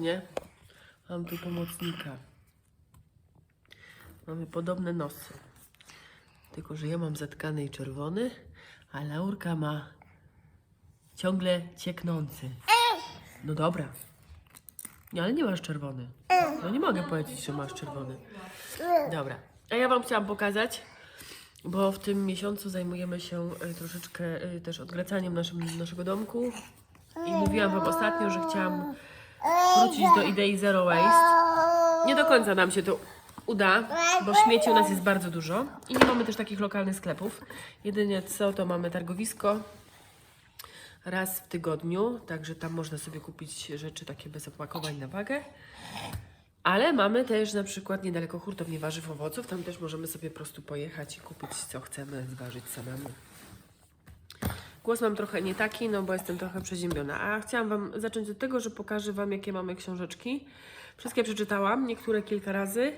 mnie? Mam tu pomocnika. Mamy podobne nosy. Tylko, że ja mam zatkany i czerwony, a Laurka ma ciągle cieknący. No dobra. Nie, ale nie masz czerwony. No nie mogę powiedzieć, że masz czerwony. Dobra. A ja Wam chciałam pokazać, bo w tym miesiącu zajmujemy się e, troszeczkę e, też odgracaniem naszym, naszego domku. I mówiłam Wam ostatnio, że chciałam wrócić do idei Zero Waste. Nie do końca nam się to uda, bo śmieci u nas jest bardzo dużo i nie mamy też takich lokalnych sklepów. Jedynie co, to mamy targowisko raz w tygodniu, także tam można sobie kupić rzeczy takie bez opakowań na wagę. Ale mamy też na przykład niedaleko hurtowni warzyw owoców, tam też możemy sobie po prostu pojechać i kupić co chcemy, zważyć samemu. Głos mam trochę nie taki, no bo jestem trochę przeziębiona. A chciałam Wam zacząć od tego, że pokażę Wam, jakie mamy książeczki. Wszystkie przeczytałam, niektóre kilka razy.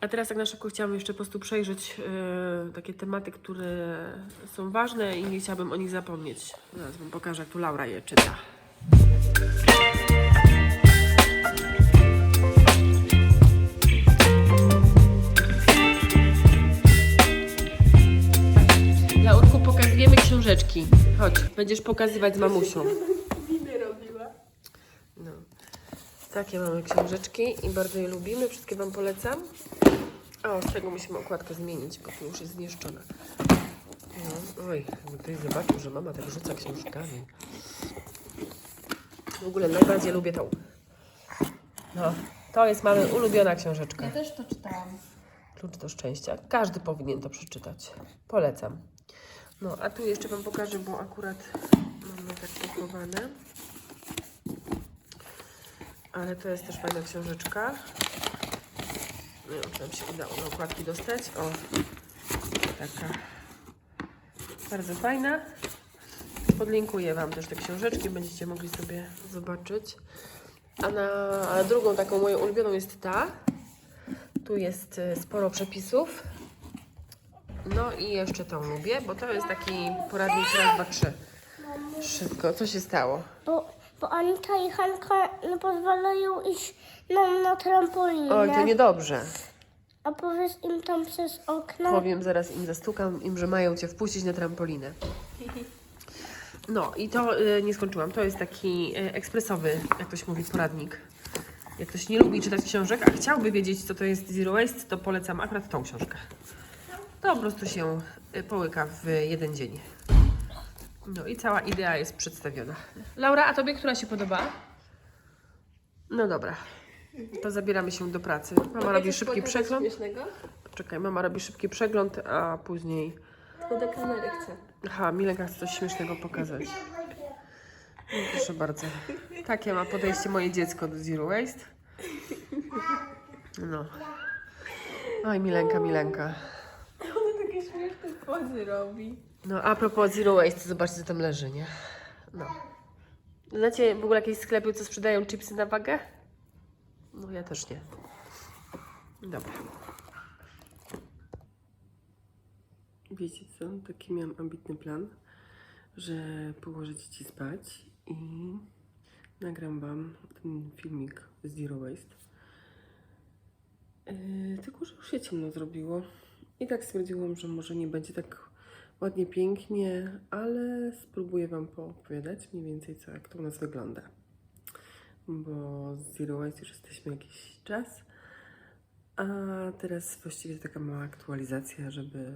A teraz tak na szybko chciałam jeszcze po prostu przejrzeć e, takie tematy, które są ważne i nie chciałabym o nich zapomnieć. Zaraz Wam pokażę, jak tu Laura je czyta. Książeczki. Chodź, będziesz pokazywać z mamusią. No. Takie mamy książeczki i bardzo je lubimy. Wszystkie Wam polecam. O, z tego musimy okładkę zmienić, bo tu już jest zniszczona. No, oj, jakby ktoś zobaczył, że mama tak rzuca książkami. W ogóle najbardziej lubię tą. No, to jest mamy ulubiona książeczka. Ja też to czytałam. Klucz do szczęścia. Każdy powinien to przeczytać. Polecam. No, a tu jeszcze Wam pokażę, bo akurat mamy tak pochowane. Ale to jest też fajna książeczka. Nie wiem, czy nam się udało na okładki dostać. O, taka. Bardzo fajna. Podlinkuję Wam też te książeczki, będziecie mogli sobie zobaczyć. A, na, a drugą taką moją ulubioną jest ta. Tu jest y, sporo przepisów. No i jeszcze tą lubię, bo to jest taki poradnik raz, dwa, trzy. Wszystko. Co się stało? Bo, bo Anita i Hanka nie pozwalają iść nam na trampolinę. Oj, to niedobrze. A powiedz im tam przez okno. Powiem, zaraz im zastukam im, że mają Cię wpuścić na trampolinę. No i to y, nie skończyłam. To jest taki y, ekspresowy, jak ktoś mówi, poradnik. Jak ktoś nie lubi czytać książek, a chciałby wiedzieć, co to jest Zero Waste, to polecam akurat tą książkę. To po prostu się y, połyka w jeden dzień. No i cała idea jest przedstawiona. Laura, a Tobie która się podoba? No dobra. To zabieramy się do pracy. Mama robi szybki przegląd. Czekaj, mama robi szybki przegląd, a później... To do kamery chcę. Aha, Milenka chce coś śmiesznego pokazać. No, proszę bardzo. Takie ma podejście moje dziecko do Zero Waste. No. Oj, Milenka, Milenka. Pozy robi. No, a propos Zero Waste, zobaczcie, co tam leży, nie? No. Znacie w ogóle jakieś sklepy, co sprzedają chipsy na wagę? No, ja też nie. Dobra. Wiecie co? Taki miałam ambitny plan, że położę dzieci spać i nagram Wam ten filmik z Zero Waste. Yy, tylko, że już się ciemno zrobiło. I tak stwierdziłam, że może nie będzie tak ładnie, pięknie, ale spróbuję Wam poopowiadać mniej więcej, co, jak to u nas wygląda. Bo z Zero Waste już jesteśmy jakiś czas. A teraz właściwie taka mała aktualizacja, żeby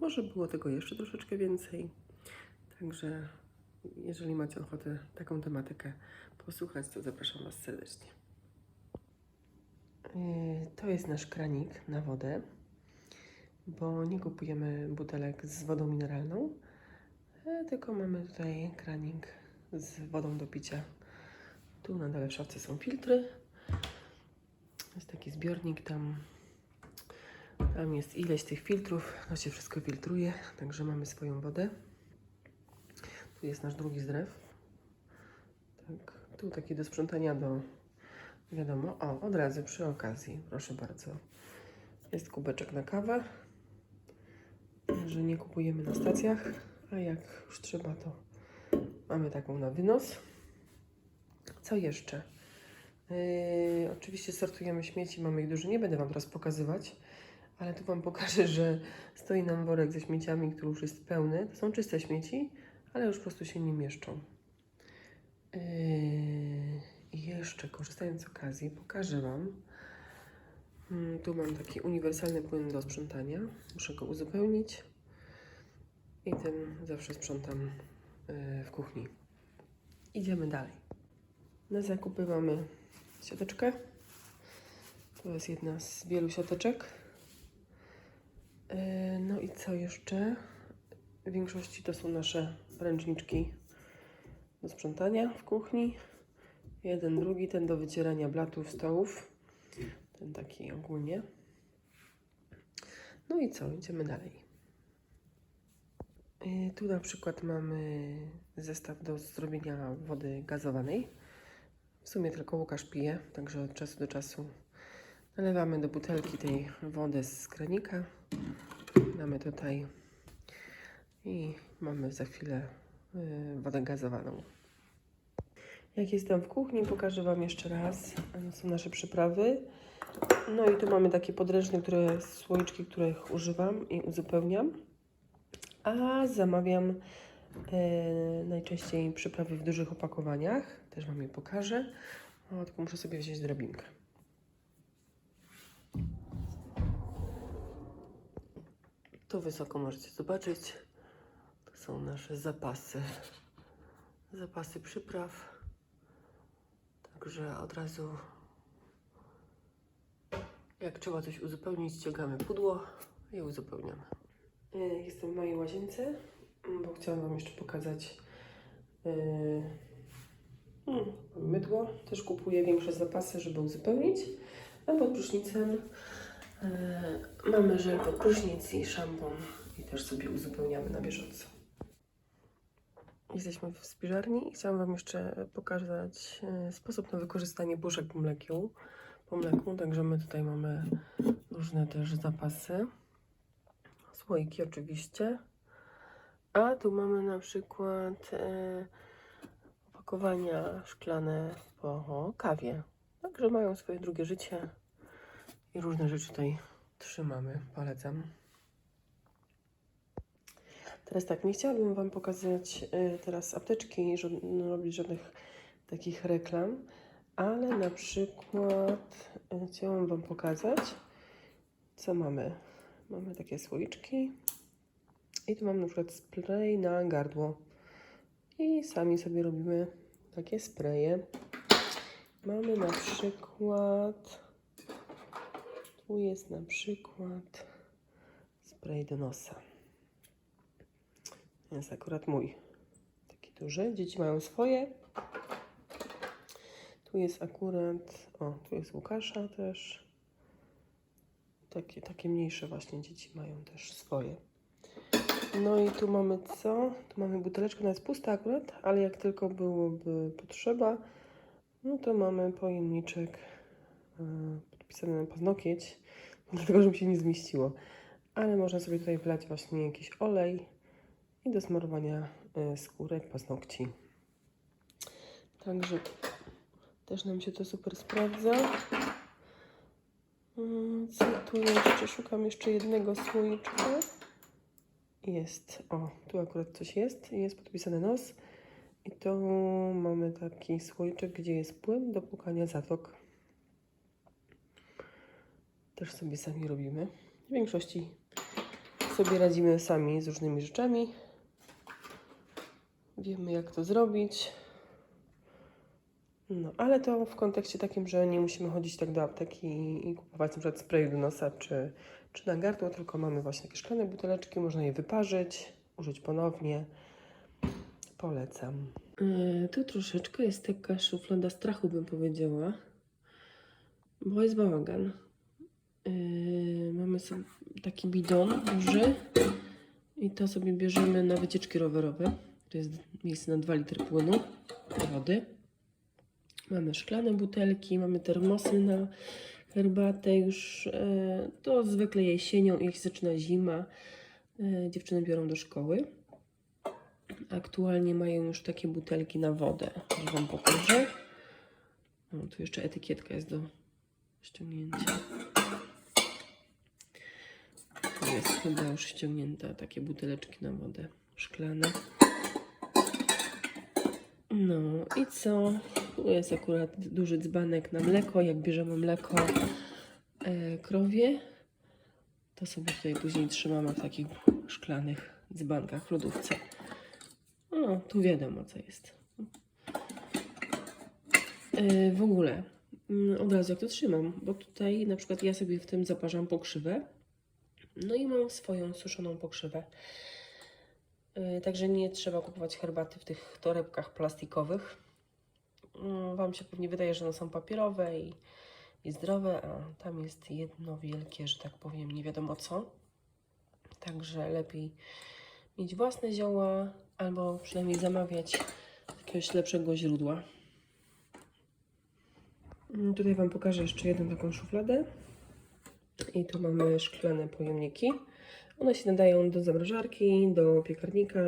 może było tego jeszcze troszeczkę więcej. Także jeżeli macie ochotę taką tematykę posłuchać, to zapraszam Was serdecznie. Yy, To jest nasz kranik na wodę, bo nie kupujemy butelek z wodą mineralną, e, tylko mamy tutaj kranik z wodą do picia. Tu na dole w szafce są filtry. Jest taki zbiornik tam. Tam jest ileś tych filtrów. To się wszystko filtruje, także mamy swoją wodę. Tu jest nasz drugi zlew. Tak, tu taki do sprzątania do wiadomo. O, od razu przy okazji, proszę bardzo. Jest kubeczek na kawę. Że nie kupujemy na stacjach, a jak już trzeba, to mamy taką na wynos. Co jeszcze? Yy, oczywiście sortujemy śmieci, mamy ich dużo, nie będę Wam teraz pokazywać, ale tu Wam pokażę, że stoi nam worek ze śmieciami, który już jest pełny. To są czyste śmieci, ale już po prostu się nie mieszczą. Yy, jeszcze korzystając z okazji, pokażę Wam. Mm, Tu mam taki uniwersalny płyn do sprzątania. Muszę go uzupełnić i tym zawsze sprzątam yy, w kuchni. Idziemy dalej. Na zakupy mamy siateczkę. To jest jedna z wielu siateczek. Yy, No i co jeszcze? W większości to są nasze ręczniczki do sprzątania w kuchni. Jeden, drugi, ten do wycierania blatów, stołów. Ten taki ogólnie. No i co? Idziemy dalej. Yy, Tu na przykład mamy zestaw do zrobienia wody gazowanej. W sumie tylko Łukasz pije, także od czasu do czasu nalewamy do butelki tej wody z kranika. Mamy tutaj i mamy za chwilę y, wodę gazowaną. Jak jestem w kuchni, pokażę Wam jeszcze raz. y, Są nasze przyprawy. No i tu mamy takie podręczne, które, słoiczki, których używam i uzupełniam. A zamawiam e, najczęściej przyprawy w dużych opakowaniach. Też Wam je pokażę. O, tylko muszę sobie wziąć drabinkę. Tu wysoko możecie zobaczyć. To są nasze zapasy. Zapasy przypraw. Także od razu jak trzeba coś uzupełnić, ściągamy pudło i uzupełniamy. E, Jestem w mojej łazience, mm, bo chciałam Wam jeszcze pokazać yy, mm, mydło. Też kupuję większe zapasy, żeby uzupełnić. A pod prysznicem yy, mamy żel pod prysznic i szampon i też sobie uzupełniamy na bieżąco. Jesteśmy w spiżarni i chciałam Wam jeszcze pokazać sposób na wykorzystanie puszek po mleku. Po mleku, także my tutaj mamy różne też zapasy słoiki oczywiście. A tu mamy na przykład e, opakowania szklane po kawie. Także mają swoje drugie życie i różne rzeczy tutaj trzymamy. Polecam. Teraz tak, nie chciałabym Wam pokazać e, teraz apteczki i żo- no, robić żadnych takich reklam, ale na przykład e, chciałam Wam pokazać, co mamy. Mamy takie słoiczki. I tu mam na przykład spray na gardło. I sami sobie robimy takie spraye. Mamy na przykład. Tu jest na przykład spray do nosa. Jest akurat mój. Taki duży. Dzieci mają swoje. Tu jest akurat. O, tu jest Łukasza też. Takie, takie mniejsze właśnie dzieci mają też swoje. No i tu mamy co? Tu mamy buteleczkę, ona jest pusta akurat, ale jak tylko byłoby potrzeba, no to mamy pojemniczek e, podpisany na paznokieć, dlatego, że mi się nie zmieściło. Ale można sobie tutaj wlać właśnie jakiś olej i do smarowania e, skórek, paznokci. Także też nam się to super sprawdza. Mm, Co tu jeszcze? Szukam jeszcze jednego słoiczka. Jest, o, tu akurat coś jest. Jest podpisany nos. I tu mamy taki słoiczek, gdzie jest płyn do płukania zatok. Też sobie sami robimy. W większości sobie radzimy sami z różnymi rzeczami. Wiemy, jak to zrobić. No, ale to w kontekście takim, że nie musimy chodzić tak do apteki i, kupować przykład sprayu do nosa czy, czy na gardło, tylko mamy właśnie takie szklane buteleczki, można je wyparzyć, użyć ponownie. Polecam. tu troszeczkę jest taka szuflada strachu, bym powiedziała, bo jest bałagan. Yy, mamy sobie taki bidon duży i to sobie bierzemy na wycieczki rowerowe. To jest miejsce na 2 litry płynu wody. Mamy szklane butelki, mamy termosy na herbatę już. E, to zwykle jesienią, jak zaczyna zima, e, dziewczyny biorą do szkoły. Aktualnie mają już takie butelki na wodę, że Wam pokażę. O, tu jeszcze etykietka jest do ściągnięcia. Tu jest chyba już ściągnięta takie buteleczki na wodę szklane. No i co? Tu jest akurat duży dzbanek na mleko. Jak bierzemy mleko e, krowie, to sobie tutaj później trzymamy w takich szklanych dzbankach w lodówce. O, tu wiadomo co jest. E, w ogóle, mm, od razu jak to trzymam, bo tutaj na przykład ja sobie w tym zaparzam pokrzywę. No i mam swoją suszoną pokrzywę. E, Także nie trzeba kupować herbaty w tych torebkach plastikowych. Mm, Wam się pewnie wydaje, że one są papierowe i, i zdrowe, a tam jest jedno wielkie, że tak powiem, nie wiadomo co. Także lepiej mieć własne zioła albo przynajmniej zamawiać z jakiegoś lepszego źródła. Mm, Tutaj Wam pokażę jeszcze jedną taką szufladę. I tu mamy szklane pojemniki. One się nadają do zamrażarki, do piekarnika,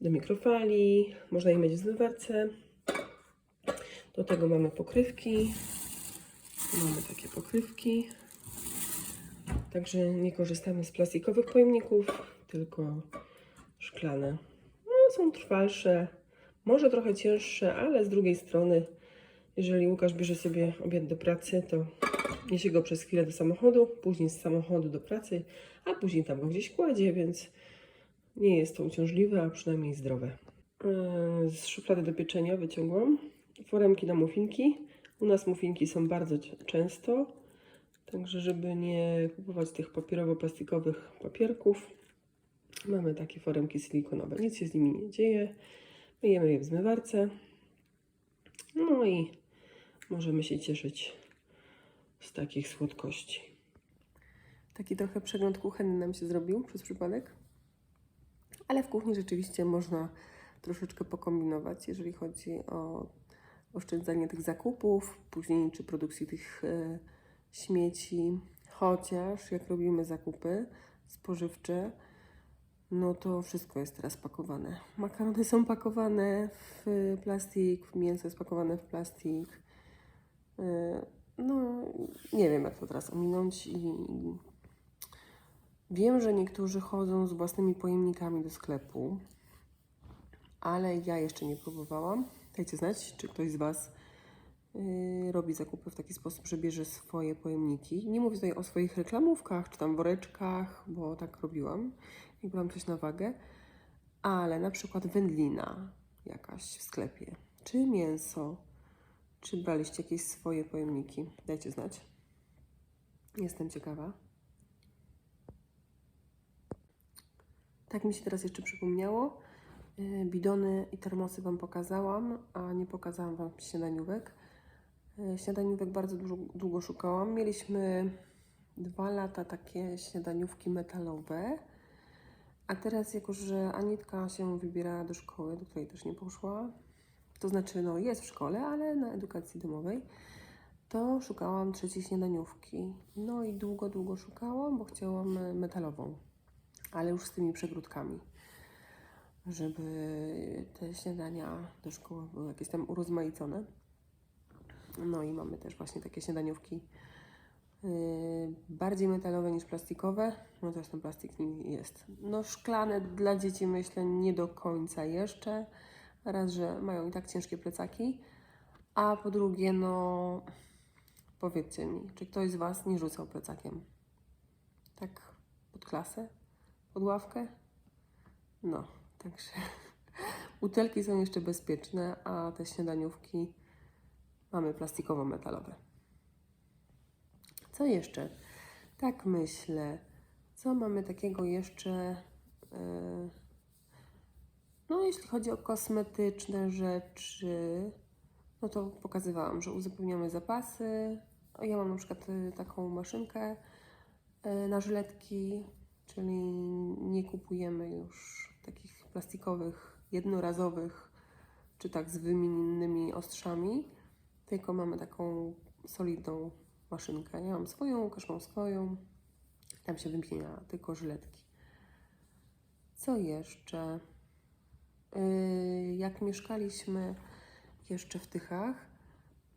do mikrofali. Można je mieć w zmywarce. Do tego mamy pokrywki. Mamy takie pokrywki. Także nie korzystamy z plastikowych pojemników, tylko szklane. No, są trwalsze, może trochę cięższe, ale z drugiej strony, jeżeli Łukasz bierze sobie obiad do pracy, to niesie go przez chwilę do samochodu, później z samochodu do pracy, a później tam go gdzieś kładzie, więc nie jest to uciążliwe, a przynajmniej zdrowe. Yy, Z szuflady do pieczenia wyciągłam foremki na muffinki. U nas muffinki są bardzo często, także żeby nie kupować tych papierowo-plastikowych papierków, mamy takie foremki silikonowe. Nic się z nimi nie dzieje. Myjemy je w zmywarce. No i możemy się cieszyć z takich słodkości. Taki trochę przegląd kuchenny nam się zrobił przez przypadek. Ale w kuchni rzeczywiście można troszeczkę pokombinować, jeżeli chodzi o oszczędzanie tych zakupów, później czy produkcji tych e, śmieci. Chociaż jak robimy zakupy spożywcze, no to wszystko jest teraz pakowane. Makarony są pakowane w plastik, mięso jest pakowane w plastik. E, No, nie wiem jak to teraz ominąć i wiem, że niektórzy chodzą z własnymi pojemnikami do sklepu, ale ja jeszcze nie próbowałam. Dajcie znać, czy ktoś z Was yy, robi zakupy w taki sposób, że bierze swoje pojemniki. Nie mówię tutaj o swoich reklamówkach czy tam woreczkach, bo tak robiłam, jak brałam coś na wagę, ale na przykład wędlina jakaś w sklepie, czy mięso, czy braliście jakieś swoje pojemniki. Dajcie znać. Jestem ciekawa. Tak mi się teraz jeszcze przypomniało. Yy, Bidony i termosy Wam pokazałam, a nie pokazałam Wam śniadaniówek. Yy, Śniadaniówek bardzo dużo, długo szukałam. Mieliśmy dwa lata takie śniadaniówki metalowe. A teraz, jako że Anitka się wybiera do szkoły, do której też nie poszła, to znaczy, no jest w szkole, ale na edukacji domowej, to szukałam trzeciej śniadaniówki. No i długo, długo szukałam, bo chciałam e, metalową, ale już z tymi przegródkami żeby te śniadania do szkoły były jakieś tam urozmaicone. No i mamy też właśnie takie śniadaniówki yy, bardziej metalowe niż plastikowe. No też ten plastik nim jest. No szklane dla dzieci myślę nie do końca jeszcze. Raz, że mają i tak ciężkie plecaki, a po drugie, no powiedzcie mi, czy ktoś z Was nie rzucał plecakiem? Tak pod klasę? Pod ławkę? No, także butelki są jeszcze bezpieczne, a te śniadaniówki mamy plastikowo-metalowe. Co jeszcze? Tak myślę. Co mamy takiego jeszcze? Yy, No, jeśli chodzi o kosmetyczne rzeczy, no to pokazywałam, że uzupełniamy zapasy. Ja mam na przykład y, taką maszynkę y, na żyletki, czyli nie kupujemy już takich plastikowych, jednorazowych, czy tak z wymiennymi ostrzami, tylko mamy taką solidną maszynkę. Ja mam swoją, Łukasz mam swoją. Tam się wymienia tylko żyletki. Co jeszcze? Yy, Jak mieszkaliśmy jeszcze w Tychach,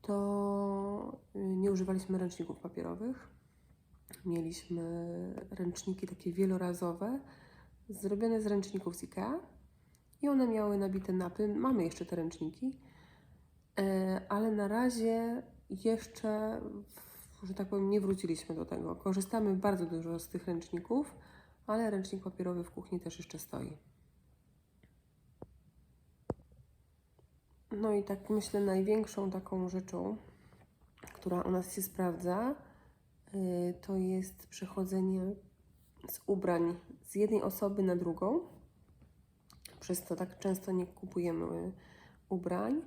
to y, nie używaliśmy ręczników papierowych. Mieliśmy ręczniki takie wielorazowe, zrobione z ręczników z IKEA i one miały nabite napy. Mamy jeszcze te ręczniki, e, ale na razie jeszcze, że tak powiem, nie wróciliśmy do tego. Korzystamy bardzo dużo z tych ręczników, ale ręcznik papierowy w kuchni też jeszcze stoi. No i tak myślę, największą taką rzeczą, która u nas się sprawdza, y, to jest przechodzenie z ubrań z jednej osoby na drugą. Przez to tak często nie kupujemy ubrań,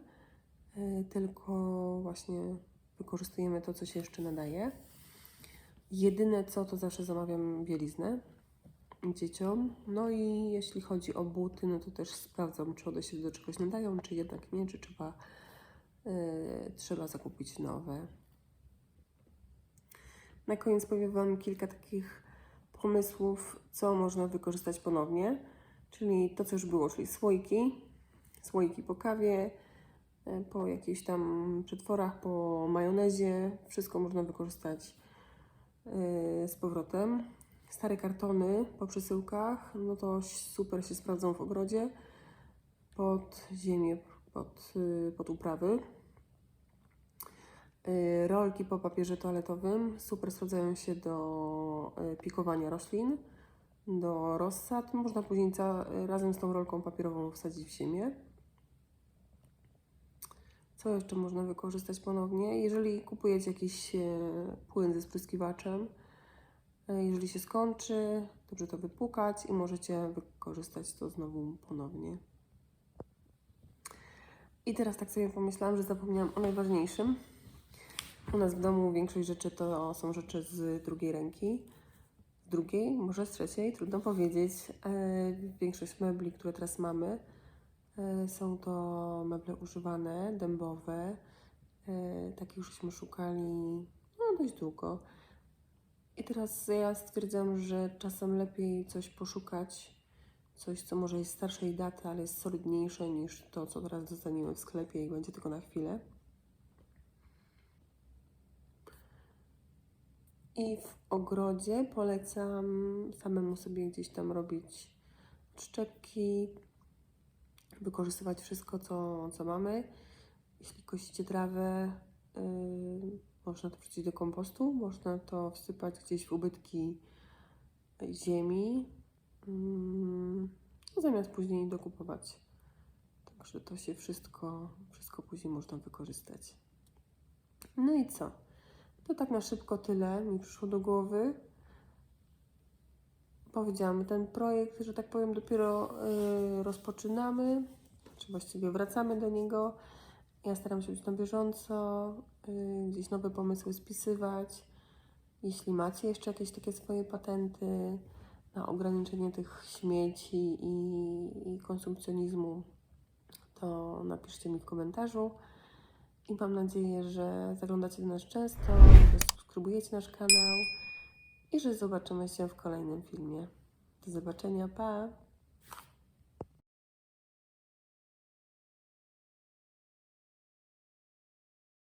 y, tylko właśnie wykorzystujemy to, co się jeszcze nadaje. Jedyne co, to zawsze zamawiam bieliznę dzieciom. No i jeśli chodzi o buty, no to też sprawdzam, czy one się do czegoś nadają, czy jednak nie, czy trzeba, yy, trzeba zakupić nowe. Na koniec powiem Wam kilka takich pomysłów, co można wykorzystać ponownie. Czyli to, co już było, czyli słoiki, słoiki po kawie, yy, po jakichś tam przetworach, po majonezie. Wszystko można wykorzystać yy, z powrotem. Stare kartony po przesyłkach, no to super się sprawdzą w ogrodzie, pod ziemię, pod, y, pod uprawy. Y, Rolki po papierze toaletowym super sprawdzają się do y, pikowania roślin, do rozsad. Można później razem z tą rolką papierową wsadzić w ziemię. Co jeszcze można wykorzystać ponownie? Jeżeli kupujecie jakiś e, płyn ze spryskiwaczem, e, jeżeli się skończy, dobrze to wypłukać i możecie wykorzystać to znowu ponownie. I teraz tak sobie pomyślałam, że zapomniałam o najważniejszym. U nas w domu większość rzeczy to są rzeczy z drugiej ręki. Z drugiej, może z trzeciej, trudno powiedzieć. E, Większość mebli, które teraz mamy, e, są to meble używane, dębowe. E, Takich żeśmy szukali no, dość długo. I teraz ja stwierdzam, że czasem lepiej coś poszukać, coś, co może jest starszej daty, ale jest solidniejsze niż to, co teraz dostaniemy w sklepie i będzie tylko na chwilę. I w ogrodzie polecam samemu sobie gdzieś tam robić szczepki, wykorzystywać wszystko, co, co mamy. Jeśli kosicie trawę, yy, można to wrzucić do kompostu, można to wsypać gdzieś w ubytki ziemi, mm, zamiast później dokupować. Także to się wszystko, wszystko później można wykorzystać. No i co? To tak na szybko tyle mi przyszło do głowy. Powiedziałam, ten projekt, że tak powiem, dopiero y, rozpoczynamy, czy właściwie wracamy do niego. Ja staram się być na bieżąco, y, gdzieś nowe pomysły spisywać. Jeśli macie jeszcze jakieś takie swoje patenty na ograniczenie tych śmieci i konsumpcjonizmu, to napiszcie mi w komentarzu. I mam nadzieję, że zaglądacie do nas często, że subskrybujecie nasz kanał i że zobaczymy się w kolejnym filmie. Do zobaczenia, pa!